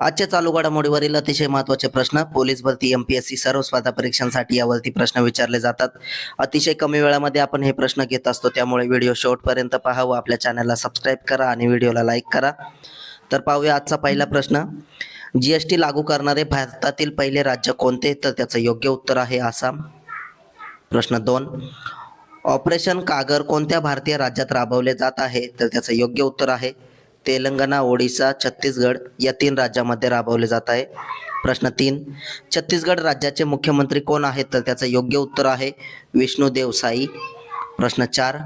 आजच्या चालू घडामोडीवरील अतिशय महत्त्वाचे प्रश्न पोलीस भरती एम पी एस सी सर्व स्पर्धा परीक्षांसाठी यावरती प्रश्न विचारले जातात. अतिशय कमी वेळामध्ये आपण हे प्रश्न घेत असतो त्यामुळे व्हिडिओ शेवटपर्यंत पहा व आपल्या चॅनलला सबस्क्राईब करा आणि व्हिडिओला लाईक करा. तर पाहूया आजचा पहिला प्रश्न. जी एस टी लागू करणारे भारतातील पहिले राज्य कोणते? तर त्याचं योग्य उत्तर आहे आसाम. प्रश्न दोन. ऑपरेशन कागर कोणत्या भारतीय राज्यात राबवले जात आहे? तर त्याचं योग्य उत्तर आहे तेलंगणा ओडिसा छत्तीसगड या तीन राज्यामध्ये राबवले जात आहे. प्रश्न तीन छत्तीसगड राज्याचे मुख्यमंत्री कोण आहेत तर त्याचं योग्य उत्तर आहे विष्णू देवसाई. प्रश्न चार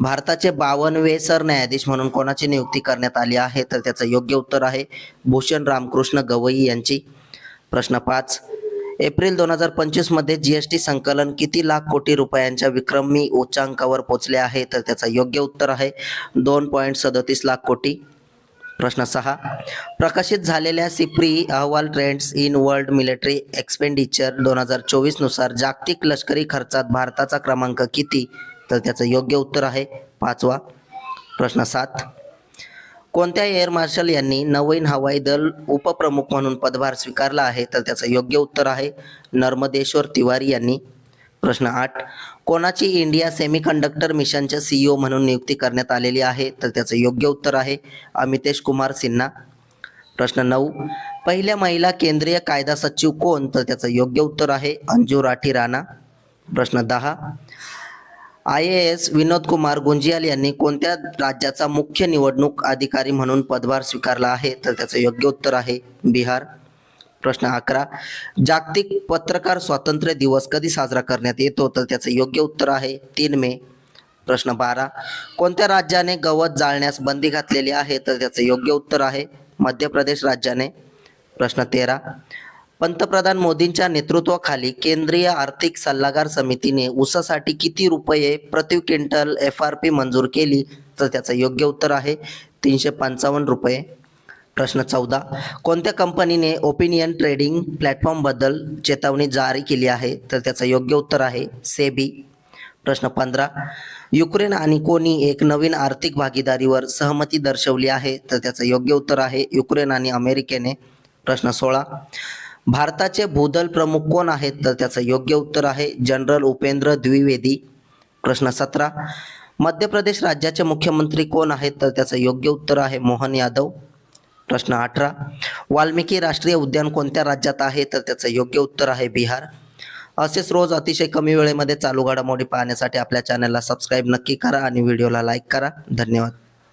भारताचे बावनवे सरन्यायाधीश म्हणून कोणाची नियुक्ती करण्यात आली आहे तर त्याचं योग्य उत्तर आहे भूषण रामकृष्ण गवई यांची. प्रश्न पाच एप्रिल दोन हजार पंचवीसमध्ये जी एस टी संकलन किती लाख कोटी रुपयांच्या विक्रमी उच्चांकावर पोचले आहे तर त्याचं योग्य उत्तर आहे दोन पॉईंट सदतीस लाख कोटी. प्रश्न सहा. प्रकाशित झालेल्या सिप्री अहवाल trends in world military expenditure दोन हजार चोवीसनुसार जागतिक लष्करी खर्चात भारताचा क्रमांक किती? तर त्याचं योग्य उत्तर आहे पाचवा. प्रश्न सात. कोणत्या एअर मार्शल यांनी नवीन हवाई दल उपप्रमुख म्हणून पदभार स्वीकारला आहे? तर त्याचं योग्य उत्तर आहे नर्मदेश्वर तिवारी यांनी. प्रश्न आठ. कोणाची इंडिया सेमीकंडक्टर मिशनच्या सीईओ म्हणून नियुक्ती करण्यात आलेली आहे? तर त्याचं योग्य उत्तर आहे अमितेश कुमार सिन्हा. प्रश्न नऊ. पहिल्या महिला केंद्रीय कायदा सचिव कोण? तर त्याचं योग्य उत्तर आहे अंजू राठी राणा. प्रश्न दहा. I A S Vinod Kumar Gunjiyal यांनी कोणत्या राज्याचा मुख्य निवडणूक अधिकारी म्हणून पदभार स्वीकारला आहे? तर त्याचं योग्य उत्तर आहे बिहार. प्रश्न अकरा. जागतिक पत्रकार स्वातंत्र्य दिवस कधी साजरा करण्यात येतो? तर त्याचं योग्य उत्तर आहे तीन मे. प्रश्न बारा. कोणत्या राज्याने गवत जाळण्यास बंदी घातलेली आहे? तर त्याचं योग्य उत्तर आहे मध्य प्रदेश राज्याने. प्रश्न तेरा. पंतप्रधान मोदींच्या नेतृत्वाखाली केंद्रीय आर्थिक सल्लागार समितीने ऊसासाठी किती रुपये प्रति क्विंटल एफ आर पी मंजूर केली? तर त्याचं योग्य उत्तर आहे तीनशे पंचावन्न रुपये. प्रश्न चौदा. कोणत्या कंपनीने ओपिनियन ट्रेडिंग प्लॅटफॉर्मबद्दल चेतावणी जारी केली आहे? तर त्याचं योग्य उत्तर आहे सेबी. प्रश्न पंधरा. युक्रेन आणि कोणी एक नवीन आर्थिक भागीदारीवर सहमती दर्शवली आहे? तर त्याचं योग्य उत्तर आहे युक्रेन आणि अमेरिकेने. प्रश्न सोळा. भारताचे भूदल प्रमुख कोण आहेत? तर त्याचं योग्य उत्तर आहे जनरल उपेंद्र द्विवेदी. प्रश्न सतरा. मध्य प्रदेश राज्याचे मुख्यमंत्री कोण आहेत? तर त्याचं योग्य उत्तर आहे मोहन यादव. प्रश्न अठरा. वाल्मिकी राष्ट्रीय उद्यान कोणत्या राज्यात आहे? तर त्याचं योग्य उत्तर आहे बिहार. असेच रोज अतिशय कमी वेळेमध्ये चालू घडामोडी पाहण्यासाठी आपल्या चॅनलला सबस्क्राईब नक्की करा आणि व्हिडिओला लाईक करा. धन्यवाद.